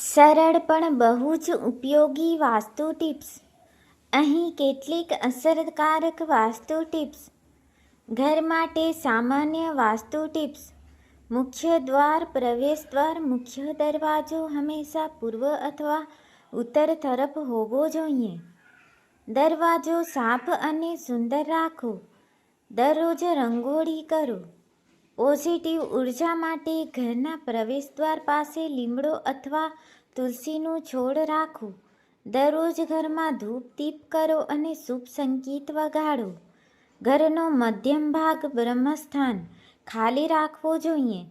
સરળ પણ બહુ જ ઉપયોગી વાસ્તુ ટિપ્સ. અહીં કેટલીક અસરકારક વાસ્તુ ટિપ્સ. ઘર માટે સામાન્ય વાસ્તુ ટિપ્સ. મુખ્ય દ્વાર, પ્રવેશ દ્વાર, મુખ્ય દરવાજો હંમેશા પૂર્વ અથવા ઉત્તર તરફ હોવો જોઈએ. દરવાજો સાફ અને સુંદર રાખો. દરરોજ રંગોળી કરો. પોઝિટિવ ઊર્જા માટે ઘરના પ્રવેશદ્વાર પાસે લીમડો અથવા તુલસીનું છોડ રાખો દરરોજ ઘરમાં ધૂપ દીપ કરો અને શુભ સંગીત વગાડો. ઘરનો મધ્યમ ભાગ બ્રહ્મસ્થાન ખાલી રાખવો જોઈએ.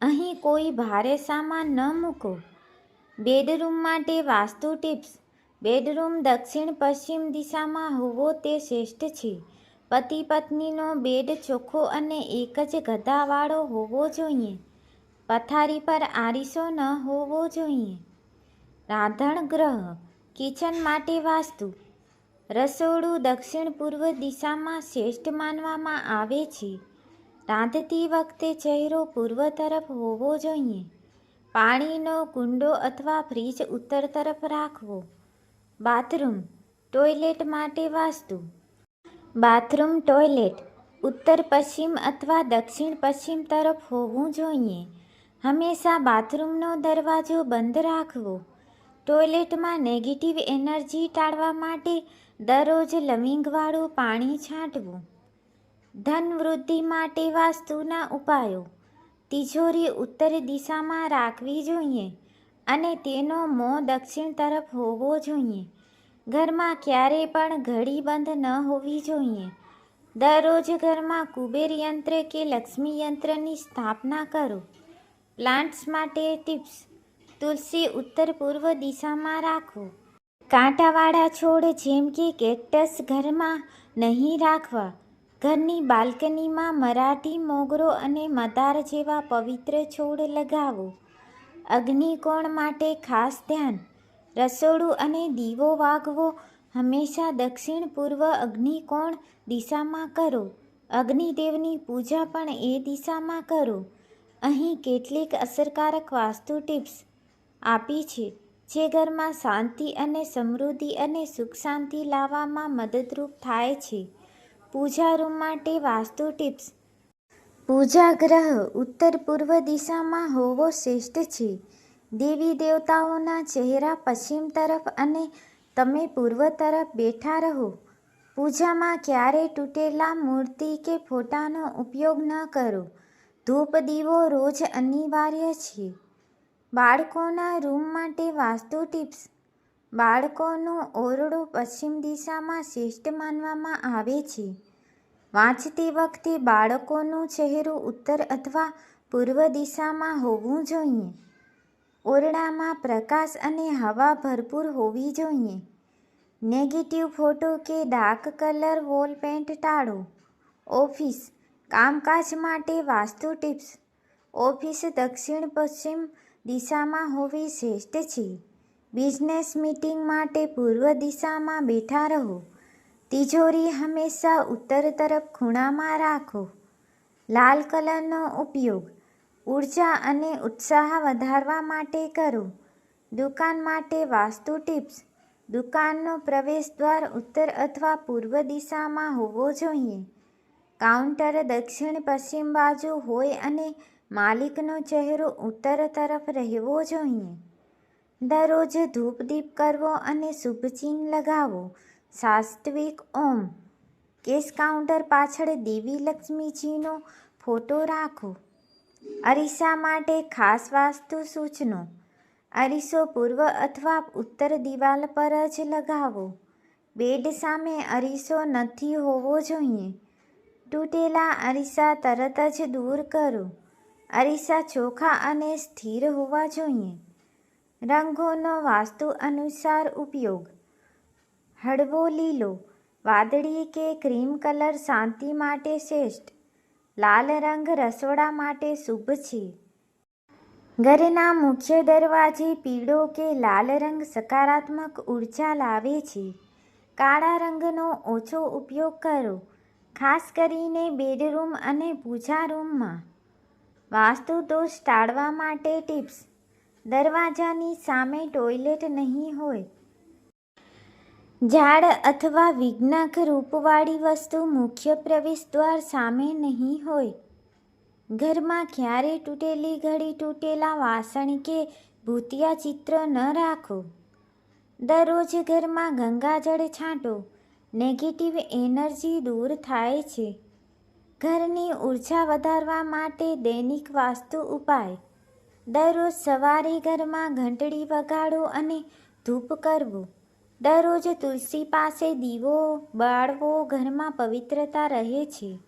અહીં કોઈ ભારે સામાન ન મૂકો. બેડરૂમ માટે વાસ્તુ ટિપ્સ. બેડરૂમ દક્ષિણ પશ્ચિમ દિશામાં હોવો તે શ્રેષ્ઠ છે. પતિ પત્નીનો બેડ ચોખ્ખો અને એક જ ગદાવાળો હોવો જોઈએ. પથારી પર આરીસો ન હોવો જોઈએ. રાંધણ ગ્રહ, કિચન માટે વાસ્તુ. રસોડું દક્ષિણ પૂર્વ દિશામાં શ્રેષ્ઠ માનવામાં આવે છે. રાંધતી વખતે ચહેરો પૂર્વ તરફ હોવો જોઈએ. પાણીનો કુંડો અથવા ફ્રીજ ઉત્તર તરફ રાખવો. બાથરૂમ, ટોયલેટ માટે વાસ્તુ. બાથરૂમ ટોયલેટ, ઉત્તર પશ્ચિમ અથવા દક્ષિણ પશ્ચિમ તરફ હોવું જોઈએ. હંમેશા બાથરૂમનો દરવાજો બંધ રાખવો. ટોયલેટમાં નેગેટિવ એનર્જી ટાળવા માટે દરરોજ લવિંગવાળું પાણી છાંટવું. ધન વૃદ્ધિ માટે વાસ્તુના ઉપાયો. તિજોરી ઉત્તર દિશામાં રાખવી જોઈએ અને તેનો મોં દક્ષિણ તરફ હોવો જોઈએ. ઘરમાં ક્યારેય પણ ઘડી બંધ ન હોવી જોઈએ. દરરોજ ઘરમાં કુબેર યંત્ર કે લક્ષ્મી યંત્રની સ્થાપના કરો. પ્લાન્ટ્સ માટે ટિપ્સ. તુલસી ઉત્તર પૂર્વ દિશામાં રાખો. કાંટાવાળા છોડ જેમ કે કેક્ટસ ઘરમાં નહીં રાખવા. ઘરની બાલ્કનીમાં મરાઠી મોગરો અને મદાર જેવા પવિત્ર છોડ લગાવો. અગ્નિકોણ માટે ખાસ ધ્યાન. રસોડું અને દીવો વાગવો હંમેશા દક્ષિણ પૂર્વ અગ્નિકોણ દિશામાં કરો? અગ્નિદેવની પૂજા પણ એ દિશામાં કરો. અહીં કેટલીક અસરકારક વાસ્તુ ટિપ્સ આપી છે, જે ઘરમાં શાંતિ અને સમૃદ્ધિ અને સુખ શાંતિ લાવવામાં મદદરૂપ થાય છે. પૂજા રૂમ માટે વાસ્તુ ટિપ્સ. પૂજા ગ્રહ ઉત્તર પૂર્વ દિશામાં હોવો શ્રેષ્ઠ છે. દેવી દેવતાઓના ચહેરા પશ્ચિમ તરફ અને તમે પૂર્વ તરફ બેઠા રહો. પૂજામાં ક્યારેય તૂટેલા મૂર્તિ કે ફોટાનો ઉપયોગ ન કરો. ધૂપ દીવો રોજ અનિવાર્ય છે. બાળકોના રૂમ માટે વાસ્તુ ટિપ્સ. બાળકોનું ઓરડું પશ્ચિમ દિશામાં શ્રેષ્ઠ માનવામાં આવે છે. વાંચતી વખતે બાળકોનું ચહેરું ઉત્તર અથવા પૂર્વ દિશામાં હોવું જોઈએ. ઓરડામાં પ્રકાશ અને હવા ભરપૂર હોવી જોઈએ. નેગેટિવ ફોટો કે ડાર્ક કલર વોલ પેન્ટ ટાળો. ઓફિસ, કામકાજ માટે વાસ્તુ ટિપ્સ. ઓફિસ દક્ષિણ પશ્ચિમ દિશામાં હોવી શ્રેષ્ઠ છે. બિઝનેસ મીટિંગ માટે પૂર્વ દિશામાં બેઠા રહો. તિજોરી હંમેશા ઉત્તર તરફ ખૂણામાં રાખો. લાલ કલરનો ઉપયોગ. ઊર્જા અને ઉત્સાહ વધારવા માટે કરો. દુકાન માટે વાસ્તુ ટિપ્સ. દુકાનનો પ્રવેશદ્વાર ઉત્તર અથવા પૂર્વ દિશામાં હોવો જોઈએ. કાઉન્ટર દક્ષિણ પશ્ચિમ બાજુ હોય અને માલિકનો ચહેરો ઉત્તર તરફ રહેવો જોઈએ. દરરોજ ધૂપ દીપ કરવો અને શુભ ચિહ્ન લગાવો. સાસ્તવિક ઓમ. કેશ કાઉન્ટર પાછળ દેવી લક્ષ્મીજીનો ફોટો રાખો. અરીસા માટે ખાસ વાસ્તુ સૂચનો. અરીસો પૂર્વ અથવા ઉત્તર દિવાલ પર જ લગાવો. બેડ સામે અરીસો નથી હોવો જોઈએ. તૂટેલા અરીસા તરત જ દૂર કરો. અરીસા ચોખ્ખા અને સ્થિર હોવા જોઈએ. રંગોનો વાસ્તુ અનુસાર ઉપયોગ. હળવો લીલો, વાદળી કે ક્રીમ કલર શાંતિ માટે શ્રેષ્ઠ. લાલ રંગ રસોડા માટે શુભ છે. ઘરના મુખ્ય દરવાજે પીળો કે લાલ રંગ સકારાત્મક ઊર્જા લાવે છે. કાળા રંગનો ઓછો ઉપયોગ કરો, ખાસ કરીને બેડરૂમ અને પૂજા રૂમમાં. વાસ્તુ દોષ ટાળવા માટે ટિપ્સ. દરવાજાની સામે ટોયલેટ નહીં હોય ઝાડ અથવા વિઘ્નક રૂપવાળી વસ્તુ મુખ્ય પ્રવેશદ્વાર સામે નહીં હોય. ઘરમાં ક્યારે તૂટેલી ઘડી તૂટેલા વાસણ કે ભૂતિયા ચિત્ર ન રાખો. દરરોજ ઘરમાં ગંગાજળ છાંટો. નેગેટિવ એનર્જી દૂર થાય છે. ઘરની ઊર્જા વધારવા માટે દૈનિક વાસ્તુ ઉપાય. દરરોજ સવારે ઘરમાં ઘંટડી વગાડો અને ધૂપ કરવો. દરરોજ તુલસી પાસે દીવો, બાળવો ઘરમાં પવિત્રતા રહે છે.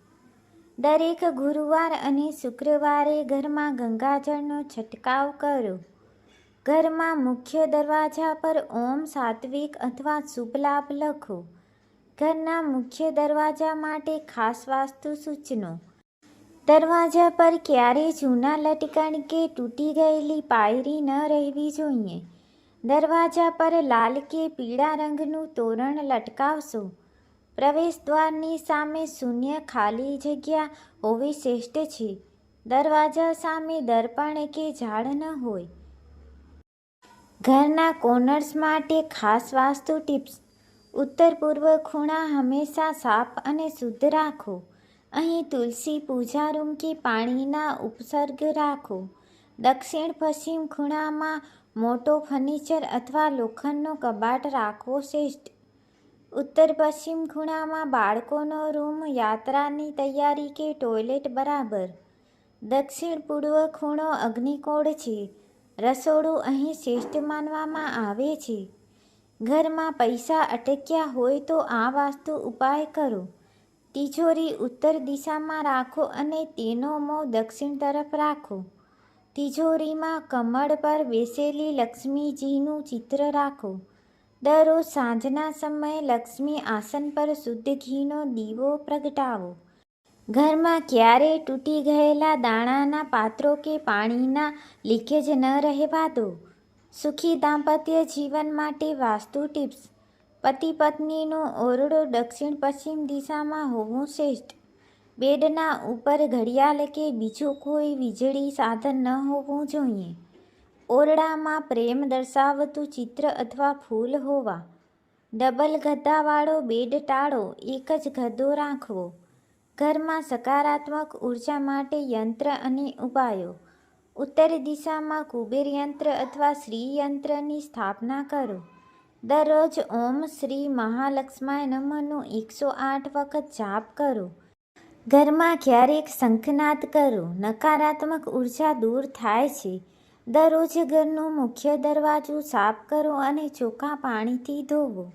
દરેક ગુરુવાર અને શુક્રવારે ઘરમાં ગંગાજળનો છંટકાવ કરો. ઘરમાં મુખ્ય દરવાજા પર ઓમ સાત્વિક અથવા શુભ લાભ લખો. ઘરના મુખ્ય દરવાજા માટે ખાસ વાસ્તુ સૂચનો. દરવાજા પર ક્યારેય જૂના લટકણ કે તૂટી ગયેલી પાયરી ન રહેવી જોઈએ. દરવાજા પર લાલ કે પીળા રંગનું તોરણ લટકાવશો. પ્રવેશદ્વારની સામે શૂન્ય ખાલી જગ્યા હોવી શ્રેષ્ઠ છે. દરવાજા સામે દર્પણ કે ઝાડ ન હોય. ઘરના કોર્નર્સ માટે ખાસ વાસ્તુ ટિપ્સ. ઉત્તર પૂર્વ ખૂણા હંમેશા સાફ અને શુદ્ધ રાખો. અહીં તુલસી પૂજા રૂમ કે પાણીના ઉપસર્ગ રાખો. દક્ષિણ પશ્ચિમ ખૂણામાં મોટો ફર્નિચર અથવા લોખંડનો કબાટ રાખવો શ્રેષ્ઠ. ઉત્તર પશ્ચિમ ખૂણામાં બાળકોનો રૂમ, યાત્રાની તૈયારી કે ટોયલેટ બરાબર. દક્ષિણ પૂર્વ ખૂણો અગ્નિકોણ છે. રસોડું અહીં શ્રેષ્ઠ માનવામાં આવે છે. ઘરમાં પૈસા અટક્યા હોય તો આ વાસ્તુ ઉપાય કરો. તિજોરી ઉત્તર દિશામાં રાખો અને તેનો મોં દક્ષિણ તરફ રાખો. તિજોરીમાં કમળ પર બેસેલી લક્ષ્મીજીનું ચિત્ર રાખો. દરરોજ સાંજના સમયે લક્ષ્મી આસન પર શુદ્ધ ઘીનો દીવો પ્રગટાવો. ઘરમાં ક્યારેય તૂટી ગયેલા દાણાના પાત્રો કે પાણીના લીકેજ ન રહેવા દો. સુખી દાંપત્ય જીવન માટે વાસ્તુ ટિપ્સ. પતિ પત્નીનો ઓરડો દક્ષિણ પશ્ચિમ દિશામાં હોવું શ્રેષ્ઠ. બેડના ઉપર ઘડિયાળ કે બીજું કોઈ વીજળી સાધન ન હોવું જોઈએ. ઓરડામાં પ્રેમ દર્શાવતું ચિત્ર અથવા ફૂલ હોવા. ડબલ ગદ્દાવાળો બેડ ટાળો, એક જ ગદ્દો રાખવો. ઘરમાં સકારાત્મક ઊર્જા માટે યંત્ર અને ઉપાયો. ઉત્તર દિશામાં કુબેર યંત્ર અથવા શ્રી યંત્રની સ્થાપના કરો. દરરોજ ઓમ શ્રી મહાલક્ષ્માય નમનો એકસો આઠ વખત જાપ કરો. ઘરમાં ક્યારેક શંખનાદ કરો, નકારાત્મક ઊર્જા દૂર થાય છે. દરરોજ ઘરનું મુખ્ય દરવાજું સાફ કરો અને ચોખ્ખા પાણીથી ધોવો.